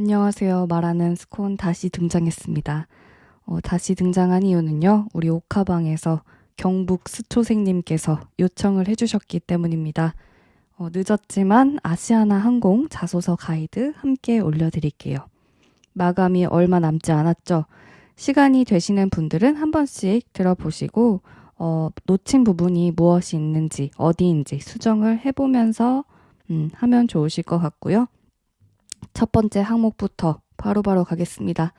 안녕하세요. 말하는 스콘 다시 등장했습니다. 어, 다시 등장한 이유는요, 우리 옥하방에서 경북 스초생님께서 요청을 해주셨기 때문입니다. 어, 늦었지만 아시아나 항공 자소서 가이드 함께 올려드릴게요. 마감이 얼마 남지 않았죠. 시간이 되시는 분들은 한 번씩 들어보시고, 어, 놓친 부분이 무엇이 있는지, 어디인지 수정을 해보면서, 음, 하면 좋으실 것 같고요. 첫 번째 항목부터 바로 바로 가겠습니다.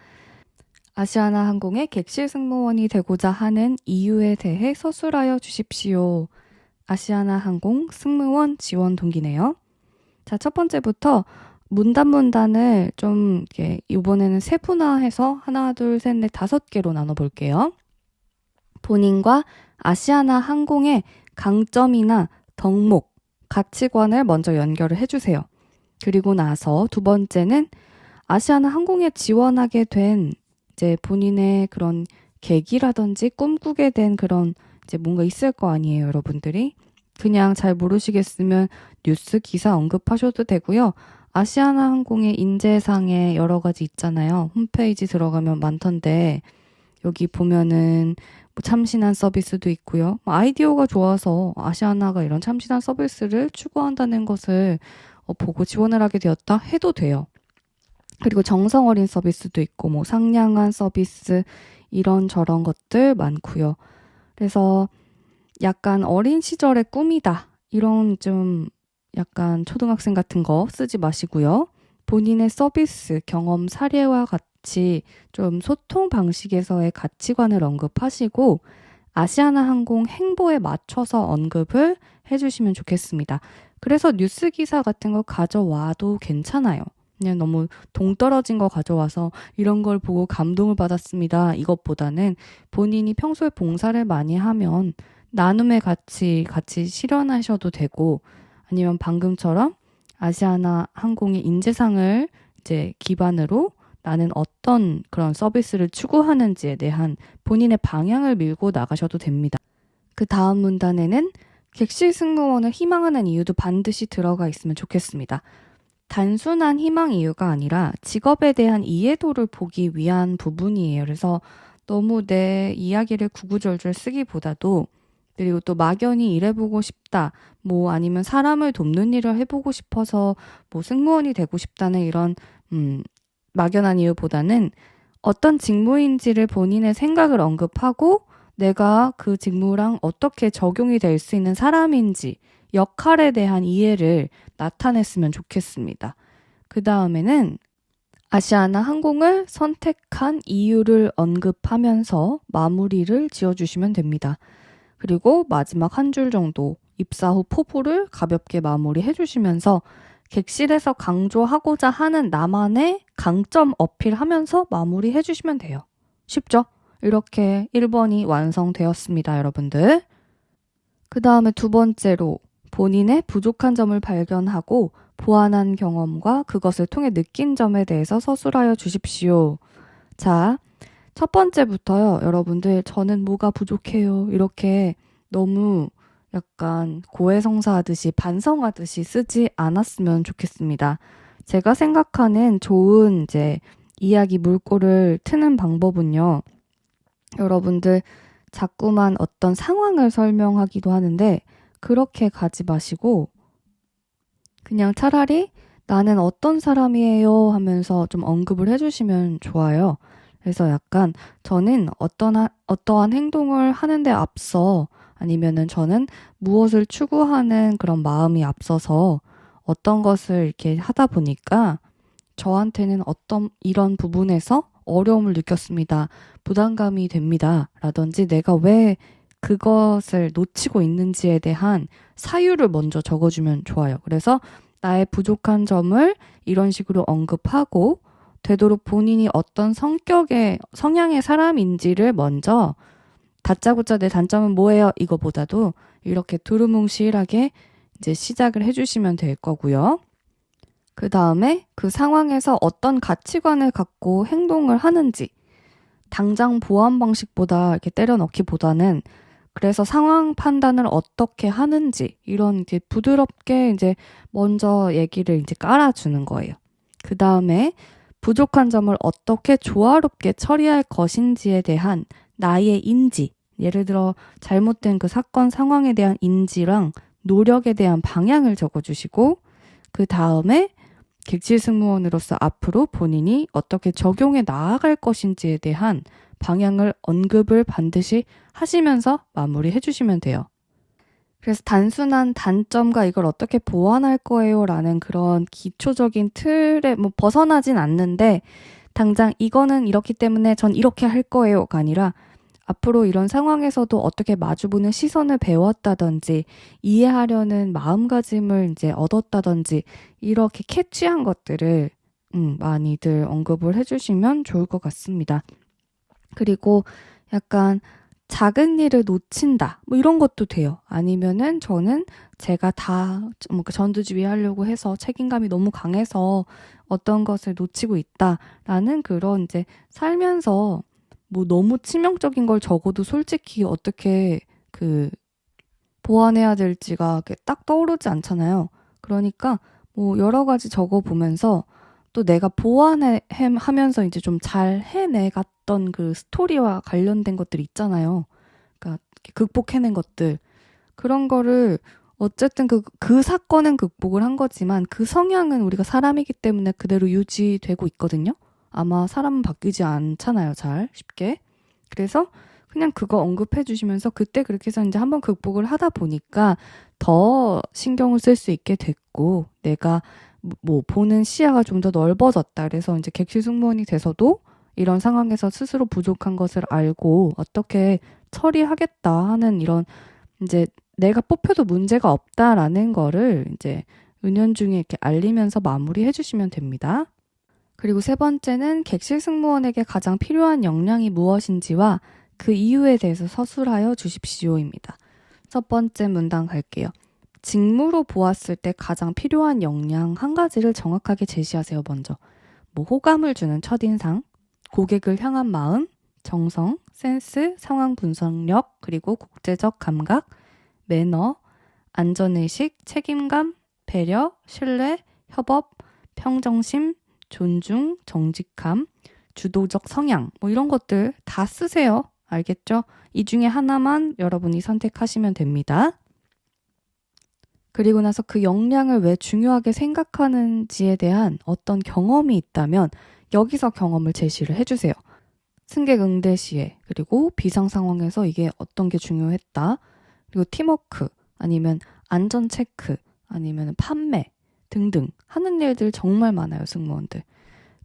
아시아나 항공의 객실 승무원이 되고자 하는 이유에 대해 서술하여 주십시오. 아시아나 항공 승무원 지원 동기네요. 자, 첫 번째부터 문단 문단을 좀 이렇게 이번에는 세분화해서 하나, 둘, 셋, 넷, 다섯 개로 나눠 볼게요. 본인과 아시아나 항공의 강점이나 덕목, 가치관을 먼저 연결을 해주세요. 그리고 나서 두 번째는 아시아나 항공에 지원하게 된 이제 본인의 그런 계기라든지 꿈꾸게 된 그런 이제 뭔가 있을 거 아니에요, 여러분들이. 그냥 잘 모르시겠으면 뉴스 기사 언급하셔도 되고요. 아시아나 항공의 인재상에 여러 가지 있잖아요. 홈페이지 들어가면 많던데 여기 보면은 뭐 참신한 서비스도 있고요. 뭐 아이디어가 좋아서 아시아나가 이런 참신한 서비스를 추구한다는 것을 어, 보고 지원을 하게 되었다 해도 돼요. 그리고 정성 어린 서비스도 있고 뭐 상냥한 서비스 이런 저런 것들 많고요. 그래서 약간 어린 시절의 꿈이다. 이런 좀 약간 초등학생 같은 거 쓰지 마시고요. 본인의 서비스, 경험, 사례와 같이 좀 소통 방식에서의 가치관을 언급하시고 아시아나 항공 행보에 맞춰서 언급을 해주시면 좋겠습니다. 그래서 뉴스 기사 같은 거 가져와도 괜찮아요. 그냥 너무 동떨어진 거 가져와서 이런 걸 보고 감동을 받았습니다. 이것보다는 본인이 평소에 봉사를 많이 하면 나눔의 가치 같이 실현하셔도 되고 아니면 방금처럼 아시아나 항공의 인재상을 이제 기반으로 나는 어떤 그런 서비스를 추구하는지에 대한 본인의 방향을 밀고 나가셔도 됩니다. 그 다음 문단에는 객실 승무원을 희망하는 이유도 반드시 들어가 있으면 좋겠습니다. 단순한 희망 이유가 아니라 직업에 대한 이해도를 보기 위한 부분이에요. 그래서 너무 내 이야기를 구구절절 쓰기보다도 그리고 또 막연히 일해보고 싶다. 뭐 아니면 사람을 돕는 일을 해보고 싶어서 뭐 승무원이 되고 싶다는 이런 음 막연한 이유보다는 어떤 직무인지를 본인의 생각을 언급하고 내가 그 직무랑 어떻게 적용이 될 수 있는 사람인지 역할에 대한 이해를 나타냈으면 좋겠습니다. 그 다음에는 아시아나 항공을 선택한 이유를 언급하면서 마무리를 지어주시면 됩니다. 그리고 마지막 한 줄 정도 입사 후 포부를 가볍게 마무리해 주시면서 객실에서 강조하고자 하는 나만의 강점 어필하면서 마무리해 주시면 돼요. 쉽죠? 이렇게 1번이 완성되었습니다, 여러분들. 그 다음에 두 번째로 본인의 부족한 점을 발견하고 보완한 경험과 그것을 통해 느낀 점에 대해서 서술하여 주십시오. 자, 첫 번째부터요, 여러분들, 저는 뭐가 부족해요. 이렇게 너무 약간 고해성사하듯이 반성하듯이 쓰지 않았으면 좋겠습니다. 제가 생각하는 좋은 이제 이야기 물꼬를 트는 방법은요, 여러분들 자꾸만 어떤 상황을 설명하기도 하는데 그렇게 가지 마시고 그냥 차라리 나는 어떤 사람이에요 하면서 좀 언급을 해주시면 좋아요. 그래서 약간 저는 어떤 어떠한 행동을 하는데 앞서 아니면은 저는 무엇을 추구하는 그런 마음이 앞서서 어떤 것을 이렇게 하다 보니까 저한테는 어떤 이런 부분에서 어려움을 느꼈습니다. 부담감이 됩니다. 라든지 내가 왜 그것을 놓치고 있는지에 대한 사유를 먼저 적어주면 좋아요. 그래서 나의 부족한 점을 이런 식으로 언급하고 되도록 본인이 어떤 성격의, 성향의 사람인지를 먼저 다짜고짜 내 단점은 뭐예요? 이거보다도 이렇게 두루뭉실하게 이제 시작을 해주시면 될 거고요. 그 다음에 그 상황에서 어떤 가치관을 갖고 행동을 하는지, 당장 보안 방식보다 이렇게 때려 넣기보다는 그래서 상황 판단을 어떻게 하는지, 이런 이제 부드럽게 이제 먼저 얘기를 이제 깔아주는 거예요. 그 다음에 부족한 점을 어떻게 조화롭게 처리할 것인지에 대한 나의 인지, 예를 들어 잘못된 그 사건 상황에 대한 인지랑 노력에 대한 방향을 적어주시고, 그 다음에 객실 승무원으로서 앞으로 본인이 어떻게 적용해 나아갈 것인지에 대한 방향을 언급을 반드시 하시면서 마무리해 주시면 돼요. 그래서 단순한 단점과 이걸 어떻게 보완할 거예요 라는 그런 기초적인 틀에 뭐 벗어나진 않는데 당장 이거는 이렇기 때문에 전 이렇게 할 거예요가 아니라 앞으로 이런 상황에서도 어떻게 마주보는 시선을 배웠다든지 이해하려는 마음가짐을 이제 얻었다든지 이렇게 캐치한 것들을 음, 많이들 언급을 해주시면 좋을 것 같습니다. 그리고 약간 작은 일을 놓친다. 뭐 이런 것도 돼요. 아니면은 저는 제가 다뭐 전두지휘 하려고 해서 책임감이 너무 강해서 어떤 것을 놓치고 있다라는 그런 이제 살면서 뭐 너무 치명적인 걸 적어도 솔직히 어떻게 그 보완해야 될지가 딱 떠오르지 않잖아요. 그러니까 뭐 여러 가지 적어 보면서 또 내가 보완해 하면서 이제 좀 잘 해내 갔던 그 스토리와 관련된 것들 있잖아요. 그러니까 극복해낸 것들 그런 거를 어쨌든 그, 그 사건은 극복을 한 거지만 그 성향은 우리가 사람이기 때문에 그대로 유지되고 있거든요. 아마 사람은 바뀌지 않잖아요, 잘 쉽게. 그래서 그냥 그거 언급해 주시면서 그때 그렇게 해서 이제 한번 극복을 하다 보니까 더 신경을 쓸 수 있게 됐고 내가 뭐 보는 시야가 좀 더 넓어졌다. 그래서 이제 객실 승무원이 돼서도 이런 상황에서 스스로 부족한 것을 알고 어떻게 처리하겠다 하는 이런 이제 내가 뽑혀도 문제가 없다라는 거를 이제 은연중에 이렇게 알리면서 마무리해 주시면 됩니다. 그리고 세 번째는 객실 승무원에게 가장 필요한 역량이 무엇인지와 그 이유에 대해서 서술하여 주십시오입니다. 첫 번째 문단 갈게요. 직무로 보았을 때 가장 필요한 역량 한 가지를 정확하게 제시하세요, 먼저. 뭐, 호감을 주는 첫인상, 고객을 향한 마음, 정성, 센스, 상황 분석력, 그리고 국제적 감각, 매너, 안전의식, 책임감, 배려, 신뢰, 협업, 평정심, 존중, 정직함, 주도적 성향, 뭐 이런 것들 다 쓰세요. 알겠죠? 이 중에 하나만 여러분이 선택하시면 됩니다. 그리고 나서 그 역량을 왜 중요하게 생각하는지에 대한 어떤 경험이 있다면 여기서 경험을 제시를 해주세요. 승객 응대 시에 그리고 비상 상황에서 이게 어떤 게 중요했다. 그리고 팀워크 아니면 안전 체크 아니면 판매 등등 하는 일들 정말 많아요 승무원들.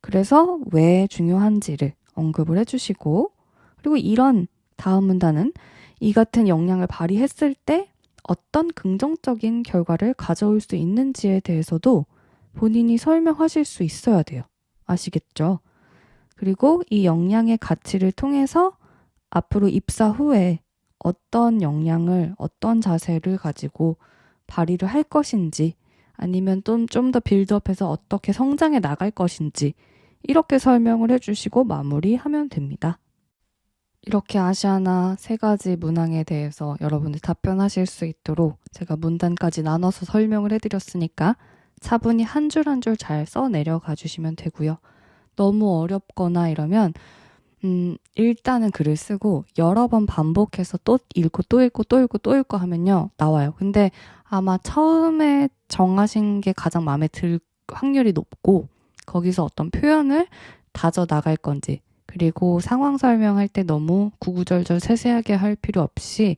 그래서 왜 중요한지를 언급을 해주시고 그리고 이런 다음 문단은 이 같은 역량을 발휘했을 때 어떤 긍정적인 결과를 가져올 수 있는지에 대해서도 본인이 설명하실 수 있어야 돼요. 아시겠죠? 그리고 이 역량의 가치를 통해서 앞으로 입사 후에 어떤 역량을, 어떤 자세를 가지고 발휘를 할 것인지 아니면 좀더 빌드업해서 어떻게 성장해 나갈 것인지 이렇게 설명을 해주시고 마무리하면 됩니다. 이렇게 아시아나 세 가지 문항에 대해서 여러분들 답변하실 수 있도록 제가 문단까지 나눠서 설명을 해드렸으니까 차분히 한 줄 한 줄 잘 써내려가 주시면 되고요. 너무 어렵거나 이러면 음, 일단은 글을 쓰고 여러 번 반복해서 또 읽고 또 읽고 또 읽고 또 읽고 하면요 나와요. 근데 아마 처음에 정하신 게 가장 마음에 들 확률이 높고 거기서 어떤 표현을 다져 나갈 건지 그리고 상황 설명할 때 너무 구구절절 세세하게 할 필요 없이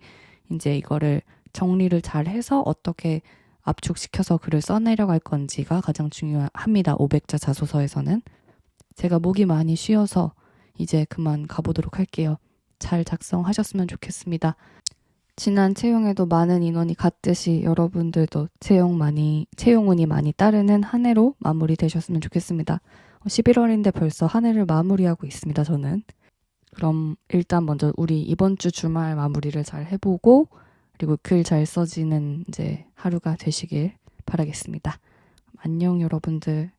이제 이거를 정리를 잘 해서 어떻게 압축시켜서 글을 써내려갈 건지가 가장 중요합니다. 500자 자소서에서는. 제가 목이 많이 쉬어서 이제 그만 가보도록 할게요. 잘 작성하셨으면 좋겠습니다. 지난 채용에도 많은 인원이 갔듯이 여러분들도 채용 많이, 채용운이 많이 따르는 한 해로 마무리되셨으면 좋겠습니다. 11월인데 벌써 한 해를 마무리하고 있습니다, 저는. 그럼 일단 먼저 우리 이번 주 주말 마무리를 잘 해보고 그리고 글 잘 써지는 이제 하루가 되시길 바라겠습니다. 안녕 여러분들.